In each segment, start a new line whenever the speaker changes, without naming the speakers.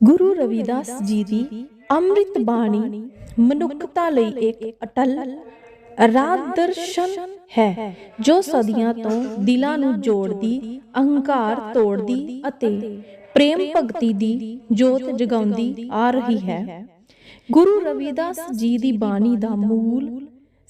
ਗੁਰੂ ਰਵਿਦਾਸ ਜੀ ਦੀ ਅੰਮ੍ਰਿਤ ਬਾਣੀ ਮਨੁੱਖਤਾ ਲਈ ਇੱਕ ਅਟਲ ਰਾਹ ਹੈ, ਜੋ ਸਦੀਆਂ ਤੋਂ ਦਿਲਾਂ ਨੂੰ ਜੋੜਦੀ, ਅਹੰਕਾਰ ਤੋੜਦੀ ਅਤੇ ਪ੍ਰੇਮ ਭਗਤੀ ਦੀ ਜੋਤ ਜਗਾਉਂਦੀ ਆ ਰਹੀ ਹੈ। ਗੁਰੂ ਰਵਿਦਾਸ ਜੀ ਦੀ ਬਾਣੀ ਦਾ ਮੂਲ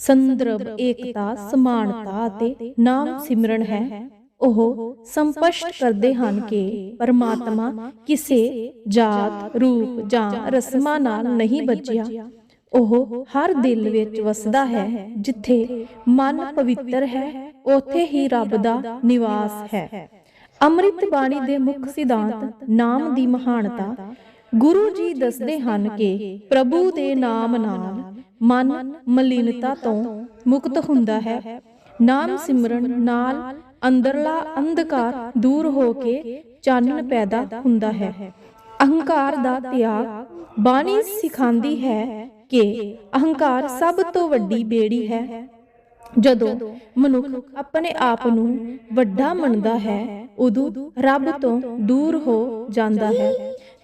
ਸੰਦਰਭ, ਏਕਤਾ, ਸਮਾਨਤਾ ਅਤੇ ਨਾਮ ਸਿਮਰਨ ਹੈ। ਉਹ ਸੰਪਸ਼ਟ ਕਰਦੇ ਹਨ ਕਿ ਪਰਮਾਤਮਾ ਕਿਸੇ ਜਾਤ ਰੂਪ ਜਾਂ ਰਸਮਾਂ ਨਾਲ ਨਹੀਂ ਬਚਿਆ ਉਹ ਹਰ ਦਿਲ ਵਿੱਚ ਵਸਦਾ ਹੈ ਜਿੱਥੇ ਮਨ ਪਵਿੱਤਰ ਹੈ ਉੱਥੇ ਹੀ ਰੱਬ ਦਾ ਨਿਵਾਸ ਹੈ। ਅੰਮ੍ਰਿਤ ਬਾਣੀ ਦੇ ਮੁੱਖ ਸਿਧਾਂਤ ਨਾਮ ਦੀ ਮਹਾਨਤਾ। ਗੁਰੂ ਜੀ ਦੱਸਦੇ ਹਨ ਕਿ ਪ੍ਰਭੂ ਦੇ ਨਾਮ ਨਾਲ ਮਨ ਮਲਿਨਤਾ ਤੋਂ ਮੁਕਤ ਹੁੰਦਾ ਹੈ। ਨਾਮ ਸਿਮਰਨ ਨਾਲ ਅੰਦਰਲਾ ਅੰਧਕਾਰ ਦੂਰ ਹੋ ਕੇ ਚਾਨਣ ਪੈਦਾ ਹੁੰਦਾ ਹੈ। ਅਹੰਕਾਰ ਦਾ ਤਿਆਗ ਬਾਣੀ ਸਿਖਾਉਂਦੀ ਹੈ ਕਿ ਅਹੰਕਾਰ ਸਭ ਤੋਂ ਵੱਡੀ ਬੇੜੀ ਹੈ। ਜਦੋਂ ਮਨੁੱਖ ਆਪਣੇ ਆਪ ਨੂੰ ਵੱਡਾ ਮੰਨਦਾ ਹੈ, ਉਦੋਂ ਰੱਬ ਤੋਂ ਦੂਰ ਹੋ ਜਾਂਦਾ ਹੈ।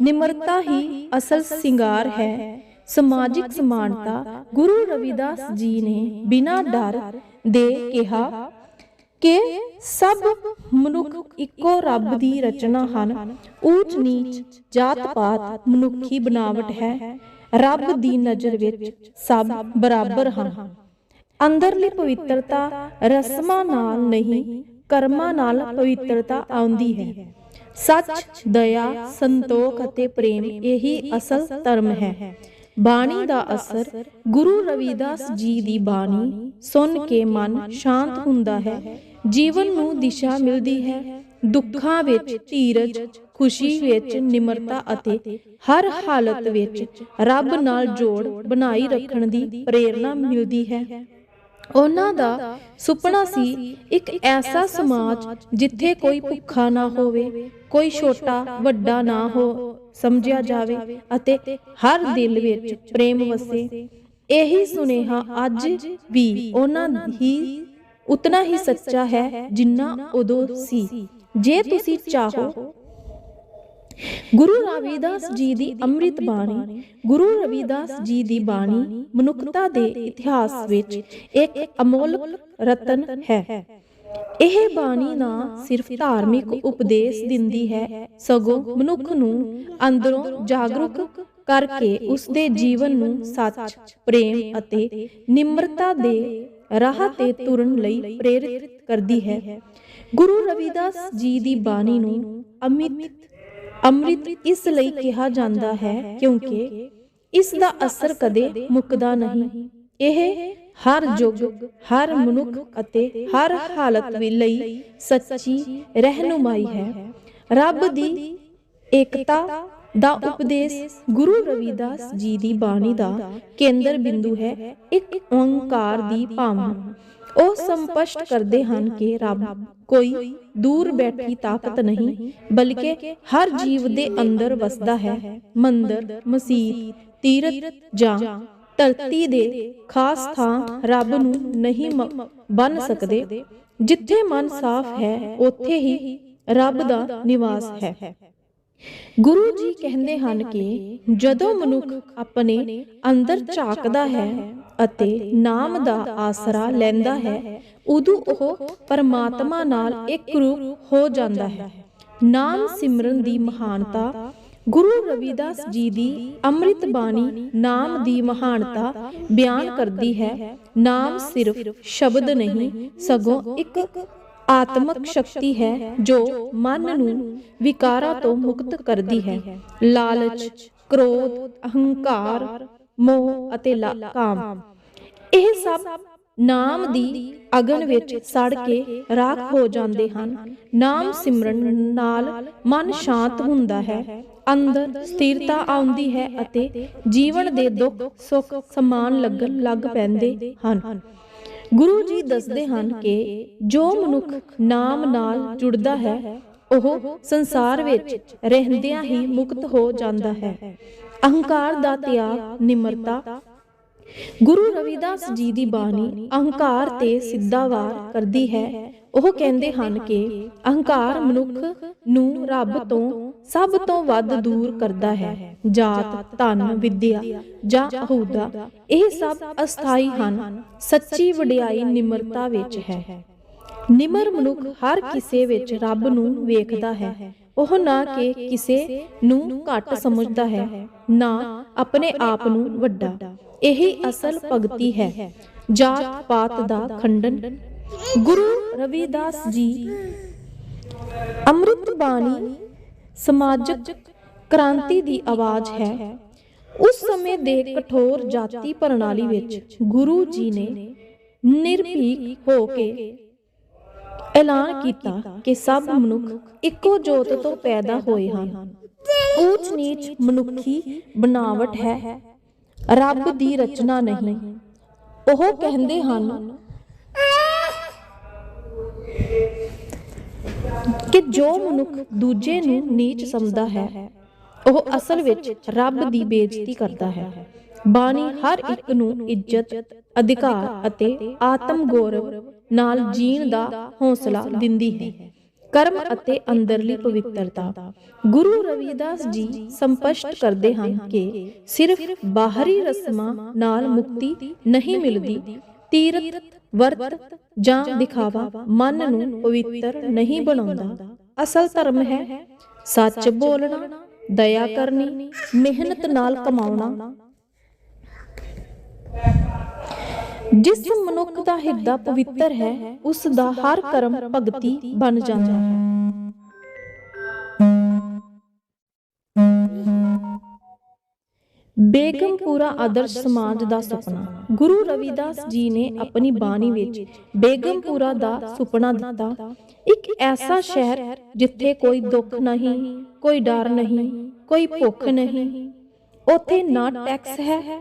ਨਿਮਰਤਾ ਹੀ ਅਸਲ ਸਿੰਗਾਰ ਹੈ। ਸਮਾਜਿਕ ਸਮਾਨਤਾ ਗੁਰੂ ਰਵਿਦਾਸ ਜੀ ਨੇ ਬਿਨਾਂ ਡਰ ਦੇ ਕਿਹਾ ਕਿ ਸਭ ਮਨੁੱਖ ਇੱਕੋ ਰੱਬ ਦੀ ਰਚਨਾ ਹਨ। ਊਚ ਨੀਚ ਜਾਤ ਪਾਤ ਮਨੁੱਖੀ ਬਣਾਵਟ ਹੈ। ਰੱਬ ਦੀ ਨਜ਼ਰ ਵਿੱਚ ਸਭ ਬਰਾਬਰ ਹਨ। ਅੰਦਰਲੀ ਪਵਿੱਤਰਤਾ ਰਸਮਾਂ ਨਾਲ ਨਹੀਂ, ਕਰਮਾਂ ਨਾਲ ਪਵਿੱਤਰਤਾ ਆਉਂਦੀ ਹੈ। ਸੱਚ, ਦਇਆ, ਸੰਤੋਖ ਅਤੇ ਪ੍ਰੇਮ ਇਹੀ ਅਸਲ ਧਰਮ ਹੈ। ਬਾਣੀ ਦਾ ਅਸਰ ਗੁਰੂ ਰਵਿਦਾਸ ਜੀ ਦੀ ਬਾਣੀ ਸੁਣ ਕੇ ਮਨ ਸ਼ਾਂਤ ਹੁੰਦਾ ਹੈ। ਜੀਵਨ ਨੂੰ ਦਿਸ਼ਾ ਮਿਲਦੀ ਹੈ। ਦੁੱਖਾਂ ਵਿੱਚ ਧੀਰਜ, ਖੁਸ਼ੀ ਵਿੱਚ ਨਿਮਰਤਾ ਅਤੇ ਹਰ ਹਾਲਤ ਵਿੱਚ ਰੱਬ ਨਾਲ ਜੋੜ ਬਣਾਈ ਰੱਖਣ ਦੀ ਪ੍ਰੇਰਣਾ ਮਿਲਦੀ ਹੈ। ਉਹਨਾਂ ਦਾ ਸੁਪਨਾ ਸੀ, ਇੱਕ ਐਸਾ ਸਮਾਜ ਜਿੱਥੇ ਕੋਈ ਭੁੱਖਾ ਨਾ ਹੋਵੇ, ਕੋਈ ਛੋਟਾ ਵੱਡਾ ਨਾ ਹੋ, ਸਮਝਿਆ ਜਾਵੇ ਅਤੇ ਹਰ ਦਿਲ ਵਿੱਚ ਪ੍ਰੇਮ ਵਸੇ। ਇਹੀ ਸੁਨੇਹਾ ਅੱਜ ਵੀ ਉਹਨਾਂ ਹੀ ਉਤਨਾ ਹੀ ਸੱਚਾ ਹੈ ਜਿੰਨਾ ਉਦੋਂ ਸੀ। ਜੇ ਤੁਸੀਂ ਚਾਹੋ। ਗੁਰੂ ਰਵਿਦਾਸ ਜੀ ਦੀ ਅੰਮ੍ਰਿਤ ਬਾਣੀ। ਗੁਰੂ ਰਵਿਦਾਸ ਜੀ ਦੀ ਬਾਣੀ ਮਨੁੱਖਤਾ ਦੇ ਇਤਿਹਾਸ ਵਿੱਚ ਇੱਕ ਅਮੋਲਕ ਰਤਨ ਹੈ। ਇਹ ਬਾਣੀ ਨਾ ਸਿਰਫ ਧਾਰਮਿਕ ਉਪਦੇਸ਼ ਦਿੰਦੀ ਹੈ। ਸਗੋਂ ਮਨੁੱਖ ਨੂੰ ਅੰਦਰੋਂ ਜਾਗਰੂਕ ਕਰਕੇ ਉਸ ਦੇ ਜੀਵਨ ਨੂੰ ਸੱਚ ਪ੍ਰੇਮ ਅਤੇ ਨਿਮਰਤਾ ਦੇ ਰਾਹ ਤੇ ਤੁਰਨ ਲਈ ਪ੍ਰੇਰਿਤ ਕਰਦੀ ਹੈ। ਗੁਰੂ ਰਵਿਦਾਸ ਜੀ ਦੀ ਬਾਣੀ ਨੂੰ ਅਮਿਤ ਅੰਮ੍ਰਿਤ ਇਸ ਲਈ ਕਿਹਾ ਜਾਂਦਾ ਹੈ ਕਿਉਂਕਿ ਇਸ ਦਾ ਅਸਰ ਕਦੇ ਮੁੱਕਦਾ ਨਹੀਂ। ਇਹ ਹਰ ਯੁੱਗ ਹਰ ਮਨੁੱਖ ਅਤੇ ਹਰ ਹਾਲਤ ਵਿੱਚ ਲਈ ਸੱਚੀ ਰਹਿਨੁਮਾਈ ਹੈ। ਰੱਬ ਦੀ ਏਕਤਾ ਦਾ ਉਪਦੇਸ਼ ਗੁਰੂ ਰਵਿਦਾਸ ਜੀ ਦੀ ਬਾਣੀ ਦਾ ਕੇਂਦਰ ਬਿੰਦੂ ਹੈ, ਇੱਕ ਓੰਕਾਰ ਦੀ ਭਾਵਨਾ। ਉਹ ਸੰਪਸ਼ਟ ਕਰਦੇ ਹਨ ਕਿ ਰੱਬ ਕੋਈ ਦੂਰ ਬੈਠੀ ਤਾਕਤ ਨਹੀਂ, ਬਲਕਿ ਹਰ ਜੀਵ ਦੇ ਅੰਦਰ ਵਸਦਾ ਹੈ। ਮੰਦਰ ਮਸਜਿਦ ਤੀਰਥ ਜਾਂ ਧਰਤੀ ਦੇ ਖਾਸ ਥਾਂ ਰੱਬ ਨੂੰ ਨਹੀਂ ਬਣ ਸਕਦੇ। ਜਿੱਥੇ ਮਨ ਸਾਫ਼ ਹੈ, ਉੱਥੇ ਹੀ ਰੱਬ ਦਾ ਨਿਵਾਸ ਹੈ। ਗੁਰੂ ਜੀ ਕਹਿੰਦੇ ਹਨ ਕਿ ਜਦੋਂ ਮਨੁੱਖ ਆਪਣੇ ਅੰਦਰ ਝਾਕਦਾ ਹੈ ਅਤੇ ਨਾਮ ਦਾ ਆਸਰਾ ਲੈਂਦਾ ਹੈ, ਉਦੋਂ ਉਹ ਪਰਮਾਤਮਾ ਨਾਲ ਇੱਕ ਰੂਪ ਹੋ ਜਾਂਦਾ ਹੈ। ਨਾਮ ਸਿਮਰਨ ਦੀ ਮਹਾਨਤਾ, ਗੁਰੂ ਰਵਿਦਾਸ ਜੀ ਦੀ ਅੰਮ੍ਰਿਤ ਬਾਣੀ ਨਾਮ ਦੀ ਮਹਾਨਤਾ ਬਿਆਨ ਕਰਦੀ ਹੈ। ਨਾਮ ਸਿਰਫ ਸ਼ਬਦ ਨਹੀਂ, ਸਗੋਂ ਇੱਕ ਆਤਮਕ ਸ਼ਕਤੀ ਹੈ ਜੋ ਮਨ ਨੂੰ ਵਿਕਾਰਾਂ ਤੋਂ ਮੁਕਤ ਕਰਦੀ ਹੈ। ਲਾਲਚ ਕ੍ਰੋਧ ਅਹੰਕਾਰ ਮੋਹ ਅਤੇ ਕਾਮ। ਇਹ ਸਭ ਨਾਮ ਦੀ ਅਗਨ ਵਿੱਚ ਸੜ ਕੇ ਰਾਖ ਹੋ ਜਾਂਦੇ ਹਨ। ਨਾਮ ਸਿਮਰਨ ਨਾਲ ਮਨ ਸ਼ਾਂਤ ਹੁੰਦਾ ਹੈ। ਅੰਦਰ ਸਥਿਰਤਾ ਆਉਂਦੀ ਹੈ ਅਤੇ ਜੀਵਨ ਦੇ ਦੁੱਖ ਸੁੱਖ ਸਮਾਨ ਲੱਗਣ ਲੱਗ ਪੈਂਦੇ ਹਨ। ਗੁਰੂ ਜੀ ਦੱਸਦੇ ਹਨ ਕਿ ਜੋ ਮਨੁੱਖ ਨਾਮ ਨਾਲ ਜੁੜਦਾ ਹੈ, ਉਹ ਸੰਸਾਰ ਵਿੱਚ ਰਹਿੰਦਿਆਂ ਹੀ ਮੁਕਤ ਹੋ ਜਾਂਦਾ ਹੈ। ਅਹੰਕਾਰ ਦਾ ਤਿਆਗ, ਨਿਮਰਤਾ। ਗੁਰੂ ਰਵਿਦਾਸ ਜੀ ਦੀ ਬਾਣੀ ਅਹੰਕਾਰ ਤੇ ਸਿੱਧਾ ਵਾਰ ਕਰਦੀ ਹੈ। ਉਹ ਕਹਿੰਦੇ ਹਨ ਕਿ ਅਹੰਕਾਰ ਮਨੁੱਖ ਨੂੰ ਰੱਬ ਤੋਂ ਸਭ ਤੋਂ ਵੱਧ ਦੂਰ ਕਰਦਾ ਹੈ। ਜਾਤ, ਧਨ, ਵਿਦਿਆ ਜਾਂ ਅਹੁਦਾ, ਇਹ ਸਭ ਅਸਥਾਈ ਹਨ। ਸੱਚੀ ਵਡਿਆਈ ਨਿਮਰਤਾ ਵਿੱਚ ਹੈ। ਨਿਮਰ ਮਨੁੱਖ ਹਰ ਕਿਸੇ ਵਿੱਚ ਰੱਬ ਨੂੰ ਵੇਖਦਾ ਹੈ। ਉਹ ਨਾ ਕਿ ਕਿਸੇ ਨੂੰ ਘੱਟ ਸਮਝਦਾ ਹੈ, ਨਾ ਆਪਣੇ ਆਪ ਨੂੰ ਵੱਡਾ। ਇਹੀ ਅਸਲ ਭਗਤੀ ਹੈ। ਜਾਤ ਪਾਤ ਦਾ ਖੰਡਨ। ਗੁਰੂ ਰਵਿਦਾਸ ਜੀ, ਅੰਮ੍ਰਿਤ ਬਾਣੀ ਸਮਾਜਿਕ ਕ੍ਰਾਂਤੀ ਦੀ ਆਵਾਜ਼ ਹੈ। ਉਸ ਸਮੇਂ ਦੇ ਕਠੋਰ ਜਾਤੀ ਪ੍ਰਣਾਲੀ ਵਿੱਚ ਗੁਰੂ ਜੀ ਨੇ ਨਿਰਭੀਕ ਹੋ ਕੇ ਐਲਾਨ ਕੀਤਾ ਕਿ ਸਭ ਮਨੁੱਖ ਇੱਕੋ ਜੋਤ ਤੋਂ ਪੈਦਾ ਹੋਏ ਹਨ। ਊਚ ਨੀਚ ਮਨੁੱਖੀ ਬਣਾਵਟ ਹੈ। ਰੱਬ ਦੀ ਰਚਨਾ ਨਹੀਂ। ਉਹ ਕਹਿੰਦੇ ਹਨ ਕਿ ਜੋ ਮਨੁੱਖ ਦੂਜੇ ਨੂੰ ਨੀਚ ਸਮਝਦਾ ਹੈ, ਉਹ ਅਸਲ ਵਿੱਚ ਰੱਬ ਦੀ ਬੇਇੱਜ਼ਤੀ ਕਰਦਾ ਹੈ। ਬਾਣੀ ਹਰ ਇੱਕ ਨੂੰ ਇੱਜ਼ਤ, ਅਧਿਕਾਰ ਅਤੇ ਆਤਮ ਗੌਰਵ ਨਾਲ ਜੀਣ ਦਾ ਹੌਸਲਾ ਦਿੰਦੀ ਹੈ। ਕਰਮ ਅਤੇ ਅੰਦਰਲੀ ਪਵਿੱਤਰਤਾ। ਗੁਰੂ ਰਵਿਦਾਸ ਜੀ ਸੰਪਸ਼ਟ ਕਰਦੇ ਹਨ ਕਿ ਸਿਰਫ ਬਾਹਰੀ ਰਸਮਾਂ ਨਾਲ ਮੁਕਤੀ ਨਹੀਂ ਮਿਲਦੀ, ਤੀਰਥ ਵਰਤ ਜਾਂ ਦਿਖਾਵਾ ਮਨ ਨੂੰ ਪਵਿੱਤਰ ਨਹੀਂ ਬਣਾਉਂਦਾ। ਅਸਲ ਧਰਮ ਹੈ ਸੱਚ ਬੋਲਣਾ, ਦਇਆ ਕਰਨੀ, ਮਿਹਨਤ ਨਾਲ ਕਮਾਉਣਾ। ਜਿਸ ਮਨੁੱਖ ਦਾ ਹਿਰਦਾ ਪਵਿੱਤਰ ਹੈ, ਉਸ ਦਾ ਹਰ ਕਰਮ ਭਗਤੀ ਬਣ ਜਾਂਦਾ ਹੈ। ਬੇਗਮਪੁਰਾ ਆਦਰਸ਼ ਸਮਾਜ ਦਾ ਸੁਪਨਾ। ਗੁਰੂ ਰਵਿਦਾਸ ਜੀ ਨੇ ਆਪਣੀ ਬਾਣੀ ਵਿੱਚ ਬੇਗਮਪੁਰਾ ਦਾ ਸੁਪਨਾ ਦਿੱਤਾ। ਇੱਕ ਐਸਾ ਸ਼ਹਿਰ ਜਿੱਥੇ ਕੋਈ ਦੁੱਖ ਨਹੀਂ ਕੋਈ ਡਰ ਨਹੀਂ ਕੋਈ ਭੁੱਖ ਨਹੀਂ। ਉੱਥੇ ਨਾ ਟੈਕਸ ਹੈ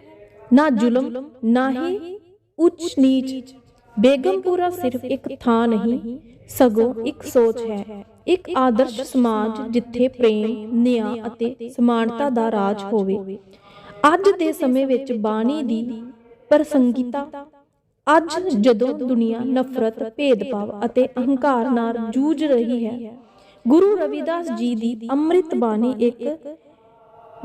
ਨਾ ਜ਼ੁਲਮ ਨਾ ਹੀ ਉੱਚ ਨੀਚ। ਬੇਗਮਪੁਰਾ ਸਿਰਫ ਇੱਕ ਥਾਂ ਨਹੀਂ ਸਗੋਂ ਇੱਕ ਸੋਚ ਹੈ। ਇੱਕ ਆਦਰਸ਼ ਸਮਾਜ ਜਿੱਥੇ ਪ੍ਰੇਮ ਨਿਆਂ ਅਤੇ ਸਮਾਨਤਾ ਦਾ ਰਾਜ ਹੋਵੇ ਅੱਜ ਦੇ ਸਮੇਂ ਵਿੱਚ ਬਾਣੀ ਦੀ ਪ੍ਰਸੰਗਿਤਾ, ਅੱਜ ਜਦੋਂ ਦੁਨੀਆ ਨਫ਼ਰਤ, ਭੇਦਭਾਵ ਅਤੇ ਅਹੰਕਾਰ ਨਾਲ ਜੂਝ ਰਹੀ ਹੈ, ਗੁਰੂ ਰਵਿਦਾਸ ਜੀ ਦੀ ਅੰਮ੍ਰਿਤ ਬਾਣੀ ਇੱਕ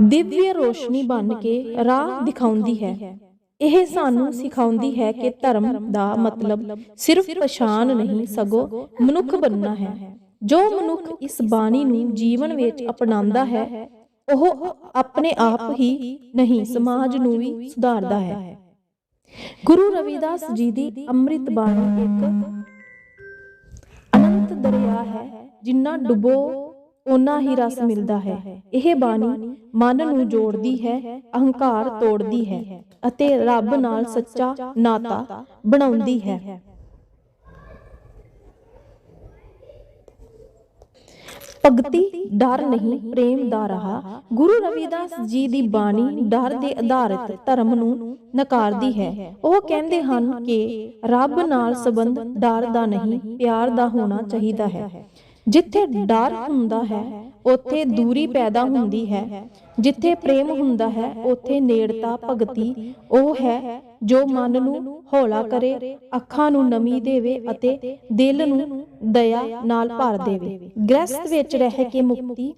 ਦਿਵਯ ਰੋਸ਼ਨੀ ਬਣ ਕੇ ਰਾਹ ਦਿਖਾਉਂਦੀ ਹੈ। ਇਹ ਸਾਨੂੰ ਸਿਖਾਉਂਦੀ ਹੈ ਕਿ ਧਰਮ ਦਾ ਮਤਲਬ ਸਿਰਫ ਪਛਾਣ ਨਹੀਂ, ਸਗੋਂ ਮਨੁੱਖ ਬਣਨਾ ਹੈ। ਜੋ ਮਨੁੱਖ ਇਸ ਬਾਣੀ ਨੂੰ ਜੀਵਨ ਵਿੱਚ ਅਪਣਾਉਂਦਾ ਹੈ ਉਹ ਆਪਣੇ ਆਪ ਹੀ ਨਹੀਂ ਸਮਾਜ ਨੂੰ ਵੀ ਸੁਧਾਰਦਾ ਹੈ। ਗੁਰੂ ਰਵਿਦਾਸ ਜੀ ਦੀ ਅੰਮ੍ਰਿਤ ਬਾਣੀ ਇੱਕ ਅਨੰਤ ਦਰਿਆ ਹੈ ਜਿੰਨਾ ਡੁਬੋ ਉਨਾ ਹੀ ਰਸ ਮਿਲਦਾ ਹੈ। ਇਹ ਬਾਣੀ ਮਨ ਨੂੰ ਜੋੜਦੀ ਹੈ ਅਹੰਕਾਰ ਤੋੜਦੀ ਹੈ ਅਤੇ ਰੱਬ ਨਾਲ ਸੱਚਾ ਨਾਤਾ ਬਣਾਉਂਦੀ ਹੈ। ਭਗਤੀ, ਡਰ ਨਹੀਂ, ਪ੍ਰੇਮ ਦਾ ਰਹਾ। ਗੁਰੂ ਰਵਿਦਾਸ ਜੀ ਦੀ ਬਾਣੀ ਡਰ ਦੇ ਆਧਾਰਿਤ ਧਰਮ ਨੂੰ ਨਕਾਰਦੀ ਹੈ। ਉਹ ਕਹਿੰਦੇ ਹਨ ਕਿ ਰੱਬ ਨਾਲ ਸੰਬੰਧ ਡਰ ਦਾ ਨਹੀਂ, ਪਿਆਰ ਦਾ ਹੋਣਾ ਚਾਹੀਦਾ ਹੈ। ਜਿੱਥੇ ਡਰ ਹੁੰਦਾ ਹੈ, ਉੱਥੇ ਦੂਰੀ ਪੈਦਾ ਹੁੰਦੀ ਹੈ। ਜਿੱਥੇ ਪ੍ਰੇਮ ਹੁੰਦਾ ਹੈ, ਉੱਥੇ ਨੇੜਤਾ ਭਗਤੀ, ਉਹ ਹੈ ਜੋ ਮਨ ਨੂੰ ਹੌਲਾ ਕਰੇ, ਅੱਖਾਂ ਨੂੰ ਨਮੀ ਦੇਵੇ ਅਤੇ ਦਿਲ ਨੂੰ ਦਇਆ ਨਾਲ ਭਰ ਦੇਵੇ। ਗ੍ਰਸਥ ਵਿੱਚ ਰਹਿ ਕੇ ਮੁਕਤੀ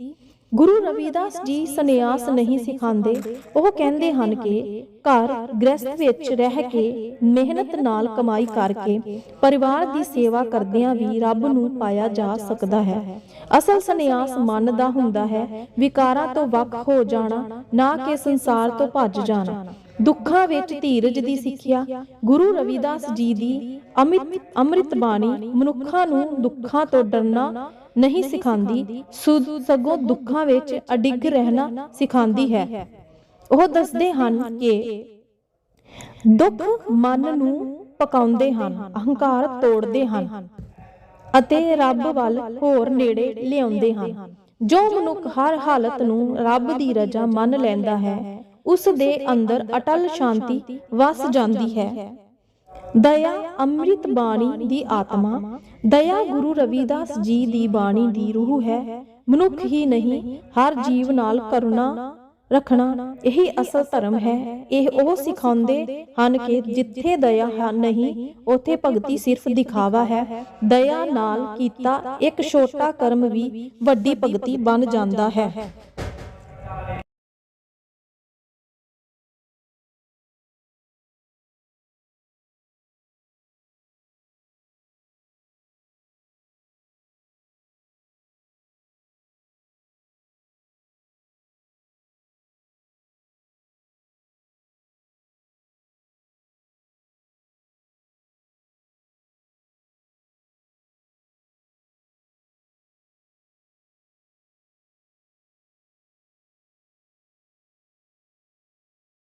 ਗੁਰੂ ਰਵਿਦਾਸ ਜੀ ਸੰਨਿਆਸ ਨਹੀਂ ਸਿਖਾਉਂਦੇ। ਉਹ ਕਹਿੰਦੇ ਹਨ ਕਿ ਘਰ ਗ੍ਰਸਥ ਵਿੱਚ ਰਹਿ ਕੇ ਮਿਹਨਤ ਨਾਲ ਕਮਾਈ ਕਰਕੇ ਪਰਿਵਾਰ ਦੀ ਸੇਵਾ ਕਰਦਿਆਂ ਵੀ ਰੱਬ ਨੂੰ ਪਾਇਆ ਜਾ ਸਕਦਾ ਹੈ। ਅਸਲ ਸੰਨਿਆਸ ਮਨ ਦਾ ਹੁੰਦਾ ਹੈ, ਵਿਕਾਰਾਂ ਤੋਂ ਵੱਖ ਹੋ ਜਾਣਾ, ਨਾ ਕਿ ਸੰਸਾਰ ਤੋਂ ਭੱਜ ਜਾਣਾ। ਦੁੱਖਾਂ ਵਿੱਚ ਧੀਰਜ ਦੀ ਸਿੱਖਿਆ, ਗੁਰੂ ਰਵਿਦਾਸ ਜੀ ਦੀ ਅਮਿਤ ਅੰਮ੍ਰਿਤ ਬਾਣੀ ਮਨੁੱਖਾਂ ਨੂੰ ਦੁੱਖਾਂ ਤੋਂ ਡਰਨਾ ਨਹੀਂ ਸਿਖਾਉਂਦੀ ਸੁਧ ਸਗੋਂ ਦੁੱਖਾਂ ਵਿੱਚ ਅਡਿੱਗ ਰਹਿਣਾ ਸਿਖਾਉਂਦੀ ਹੈ। ਉਹ ਦੱਸਦੇ ਹਨ ਕਿ ਦੁੱਖ ਮਨ ਨੂੰ ਪਕਾਉਂਦੇ ਹਨ ਅਹੰਕਾਰ ਤੋੜਦੇ ਹਨ ਅਤੇ ਰੱਬ ਵੱਲ ਹੋਰ ਨੇੜੇ ਲਿਆਉਂਦੇ ਹਨ। ਜੋ ਮਨੁੱਖ ਹਰ ਹਾਲਤ ਨੂੰ ਰੱਬ ਦੀ ਰਜ਼ਾ ਮੰਨ ਲੈਂਦਾ ਹੈ ਉਸ ਦੇ ਅੰਦਰ ਅਟਲ ਸ਼ਾਂਤੀ ਵਸ ਜਾਂਦੀ ਹੈ। ਦਇਆ ਅੰਮ੍ਰਿਤ ਬਾਣੀ ਦੀ ਆਤਮਾ, ਦਇਆ ਗੁਰੂ ਰਵਿਦਾਸ ਜੀ ਦੀ ਬਾਣੀ ਦੀ ਰੂਹ ਹੈ। ਮਨੁੱਖ ਹੀ ਨਹੀਂ, ਹਰ ਜੀਵ ਨਾਲ ਕਰੁਣਾ ਰੱਖਣਾ, ਇਹੀ ਅਸਲ ਧਰਮ ਹੈ। ਇਹ ਉਹ ਸਿਖਾਉਂਦੇ ਹਨ ਕਿ ਜਿੱਥੇ ਦਇਆ ਨਹੀਂ, ਉਥੇ ਭਗਤੀ ਸਿਰਫ ਦਿਖਾਵਾ ਹੈ। ਦਇਆ ਨਾਲ ਕੀਤਾ ਇੱਕ ਛੋਟਾ ਕਰਮ ਵੀ ਵੱਡੀ ਭਗਤੀ ਬਣ ਜਾਂਦਾ ਹੈ।